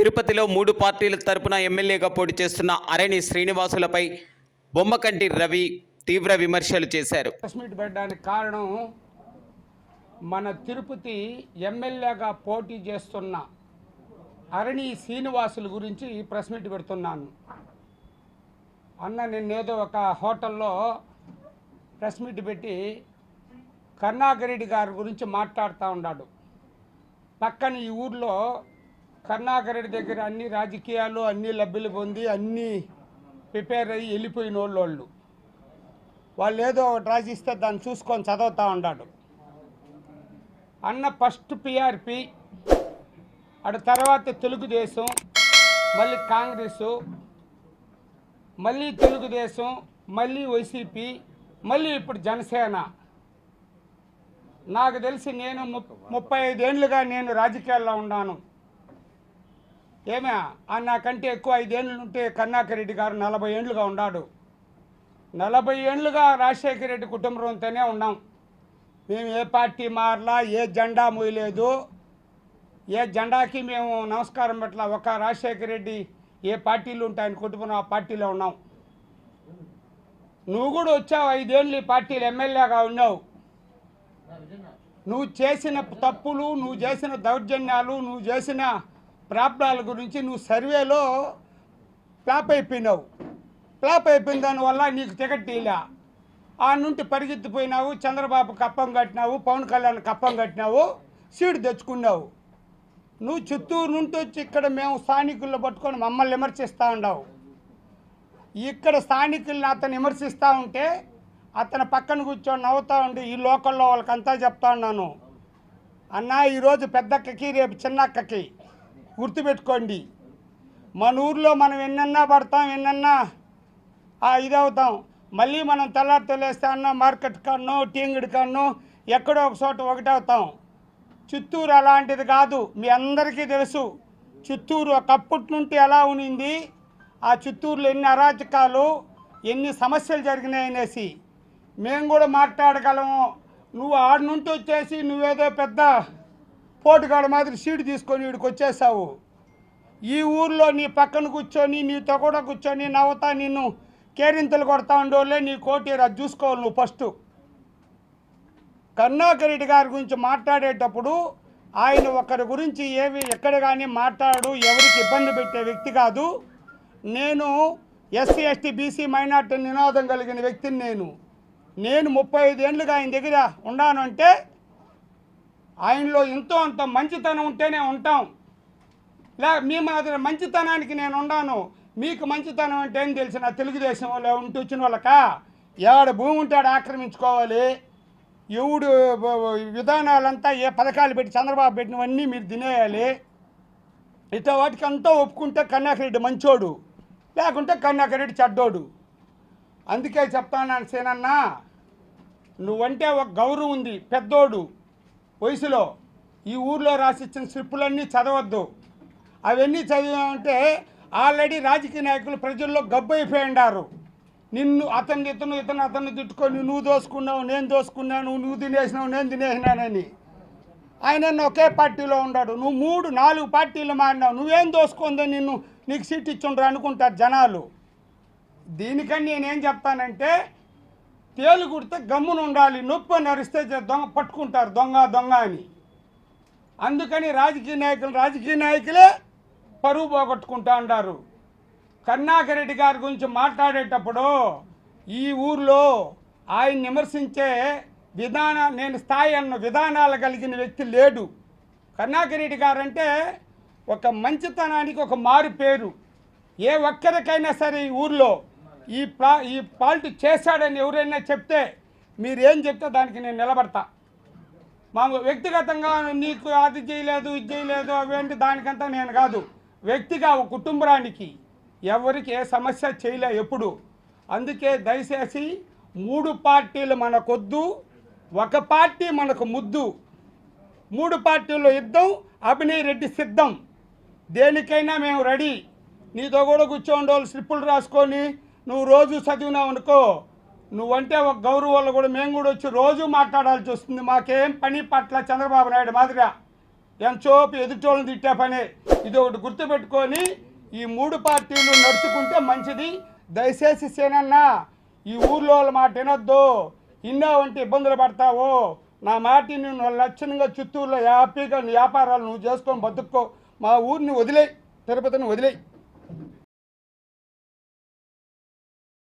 తిరుపతిలో మూడు పార్టీల తరపున ఎమ్మెల్యేగా పోటీ చేస్తున్న అరణి శ్రీనివాసులపై బొమ్మకంటి రవి తీవ్ర విమర్శలు చేశారు. మీట్ పెట్టడానికి కారణం మన తిరుపతి ఎమ్మెల్యేగా పోటీ చేస్తున్న అరణి శ్రీనివాసుల గురించి ప్రెస్ మీట్ పెడుతున్నాను. అన్న నిన్నేదో ఒక హోటల్లో ప్రెస్ మీట్ పెట్టి కరుణాకరెడ్డి గారి గురించి మాట్లాడుతూ ఉన్నాడు. పక్కన ఈ ఊర్లో కరుణాకరెడ్డి దగ్గర అన్ని రాజకీయాలు అన్ని లబ్ధులు పొంది అన్నీ ప్రిపేర్ అయ్యి వెళ్ళిపోయిన వాళ్ళు వాళ్ళు వాళ్ళు ఏదో ఒకటి రాసిస్తే దాన్ని చూసుకొని చదువుతూ ఉన్నాడు అన్న ఫస్ట్ పిఆర్పి అటు తర్వాత తెలుగుదేశం మళ్ళీ కాంగ్రెస్ మళ్ళీ తెలుగుదేశం మళ్ళీ వైసీపీ మళ్ళీ ఇప్పుడు జనసేన. నాకు తెలిసి నేను ముప్- ముప్పై ఐదేళ్ళుగా నేను రాజకీయాల్లో ఉన్నాను. ఏమే ఆ నాకంటే ఎక్కువ ఐదేళ్ళు ఉంటే కరుణాకర్ రెడ్డి గారు నలభై ఏండ్లుగా ఉన్నాడు. నలభై ఏండ్లుగా రాజశేఖర రెడ్డి కుటుంబంతోనే ఉన్నాం. మేము ఏ పార్టీ మారలా ఏ జెండా మోయలేదు. ఏ జెండాకి మేము నమస్కారం పెట్టలా ఒక రాజశేఖర రెడ్డి ఏ పార్టీలు ఉంటే ఆయన కుటుంబం ఆ పార్టీలో ఉన్నాం. నువ్వు కూడా వచ్చావు ఐదేళ్ళు ఈ పార్టీలు ఎమ్మెల్యేగా ఉన్నావు. నువ్వు చేసిన తప్పులు నువ్వు చేసిన దౌర్జన్యాలు నువ్వు చేసిన ప్రాబ్లాల గురించి నువ్వు సర్వేలో ఫ్లాప్ అయిపోయినావు. ఫ్లాప్ అయిపోయిన దానివల్ల నీకు టికెట్ ఇలా ఆ నుండి పరిగెత్తిపోయినావు చంద్రబాబు కప్పం కట్టినావు పవన్ కళ్యాణ్ కప్పం కట్టినావు సీటు తెచ్చుకున్నావు. నువ్వు చిత్తూరు నుండి వచ్చి ఇక్కడ మేము స్థానికుల్లో పట్టుకొని మమ్మల్ని విమర్శిస్తూ ఉండవు ఇక్కడ స్థానికుల్ని అతను విమర్శిస్తూ ఉంటే అతను పక్కన కూర్చొని నవ్వుతూ ఉండి ఈ లోకల్లో వాళ్ళకంతా చెప్తా ఉన్నాను. అన్న ఈరోజు పెద్దక్కకి రేపు చిన్నక్కకి గుర్తుపెట్టుకోండి. మన ఊర్లో మనం ఎన్నన్నా పడతాం ఎన్నన్నా ఆ, ఇదవుతాం. మళ్ళీ మనం తెల్లారి తెలిస్తే అన్న మార్కెట్ కన్ను టీంగిడి కన్ను ఎక్కడో ఒక చోట ఒకటవుతాం. చిత్తూరు అలాంటిది కాదు మీ అందరికీ తెలుసు. చిత్తూరు ఒకప్పటి నుండి ఎలా ఉనింది? ఆ చిత్తూరులో ఎన్ని అరాచకాలు ఎన్ని సమస్యలు జరిగినాయనేసి. మేము కూడా మాట్లాడగలము. నువ్వు ఆడ నుండి వచ్చేసి నువ్వేదో పెద్ద పోటుగాడ మాదిరి సీటు తీసుకొని వీడికి వచ్చేసావు. ఈ ఊర్లో నీ పక్కన కూర్చొని నీతో కూడా కూర్చొని నవ్వుతా నిన్ను కేరింతలు కొడతా ఉండోలే నీ కోటీరా చూసుకోవాలి నువ్వు ఫస్ట్. కరుణాకరెడ్డి గారి గురించి మాట్లాడేటప్పుడు ఆయన ఒకరి గురించి ఏవి ఎక్కడ కానీ మాట్లాడు ఎవరికి ఇబ్బంది పెట్టే వ్యక్తి కాదు. నేను ఎస్సీ ఎస్టీ బీసీ మైనార్టీ నినాదం కలిగిన వ్యక్తిని నేను. నేను ముప్పై ఐదేళ్ళుగా ఆయన దగ్గర ఉన్నానంటే ఆయనలో ఎంతో అంత మంచితనం ఉంటేనే ఉంటాం. లే మీ మాదిరి మంచితనానికి నేను ఉన్నాను. మీకు మంచితనం అంటే ఏం తెలిసిన తెలుగుదేశం వాళ్ళు ఉంటూ వచ్చిన వాళ్ళక? ఏడ భూమి ఉంటే ఆక్రమించుకోవాలి. ఎవడు విధానాలంతా ఏ పథకాలు పెట్టి చంద్రబాబు పెట్టినవన్నీ మీరు తినేయాలి. ఇట్లా వాటికి అంతా ఒప్పుకుంటే కన్యాకరెడ్డి మంచోడు. లేకుంటే కన్యాకరెడ్డి చెడ్డోడు. అందుకే చెప్తాను సేనన్నా నువ్వంటే ఒక గౌరవం ఉంది పెద్దోడు. వయసులో ఈ ఊర్లో రాసిచ్చిన స్లిప్పులన్నీ చదవద్దు. అవన్నీ చదివామంటే ఆల్రెడీ రాజకీయ నాయకులు ప్రజల్లో గబ్బు అయిపోయిండారు నిన్ను అతన్ని ఇతను ఇతను అతను తిట్టుకొని నువ్వు దోసుకున్నావు నేను దోసుకున్నాను నువ్వు తినేసినావు నేను తినేసినానని. ఆయన ఒకే పార్టీలో ఉన్నాడు నువ్వు మూడు నాలుగు పార్టీలు మారినావు. నువ్వేం దోసుకుందో నిన్ను నీకు సీట్ ఇచ్చుండ్రు అనుకుంటారు జనాలు. దీనికని నేనేం చెప్తానంటే తేలు కుడితే గమ్మున ఉండాలి నొప్పి అని అరిస్తే దొంగ పట్టుకుంటారు దొంగ దొంగ అని. అందుకని రాజకీయ నాయకులు రాజకీయ నాయకులే పరువు పోగొట్టుకుంటా ఉంటారు కరుణాకరెడ్డి గారి గురించి మాట్లాడేటప్పుడు ఈ ఊర్లో ఆయన విమర్శించే విధాన నేను స్థాయి అన్న విధానాలు కలిగిన వ్యక్తి లేడు. కరుణాకరెడ్డి గారు అంటే ఒక మంచితనానికి ఒక మారు పేరు. ఏ ఒక్కరికైనా సరే ఈ ఊర్లో ఈ ప్లా ఈ పాల్ట్ చేశాడని ఎవరైనా చెప్తే మీరేం చెప్తే దానికి నేను నిలబడతా. మాకు వ్యక్తిగతంగా నీకు అది చేయలేదు ఇది చేయలేదు అవేంటి దానికంతా నేను కాదు. వ్యక్తిగా ఒక కుటుంబానికి ఎవరికి ఏ సమస్య చేయలే ఎప్పుడు. అందుకే దయచేసి మూడు పార్టీలు మనకొద్దు ఒక పార్టీ మనకు ముద్దు. మూడు పార్టీల్లో యుద్ధం అభినయ్ రెడ్డి సిద్ధం. దేనికైనా మేము రెడీ. నీతో కూడా కూర్చోండి వాళ్ళు స్లిప్పులు రాసుకొని నువ్వు రోజు చదివినావు అనుకో నువ్వంటే ఒక గౌరవాలు కూడా మేము కూడా వచ్చి రోజు మాట్లాడాల్సి వస్తుంది. మాకేం పని పట్ల చంద్రబాబు నాయుడు మాదిరిగా. ఎంత చోపు ఎదుటోళ్ళని తిట్టే పని. ఇది ఒకటి గుర్తుపెట్టుకొని ఈ మూడు పార్టీలు నడుచుకుంటే మంచిది. దయచేసి సేనన్న ఈ ఊర్లో వాళ్ళ మాట వినొద్దు. ఇన్నో వంటి ఇబ్బందులు పడతావు. నా మాటి నువ్వు లక్షణంగా చిత్తూరులో హ్యాపీగా వ్యాపారాలు నువ్వు చేసుకొని బతుక్కో. మా ఊరిని వదిలేయి. తిరుపతిని వదిలేయి.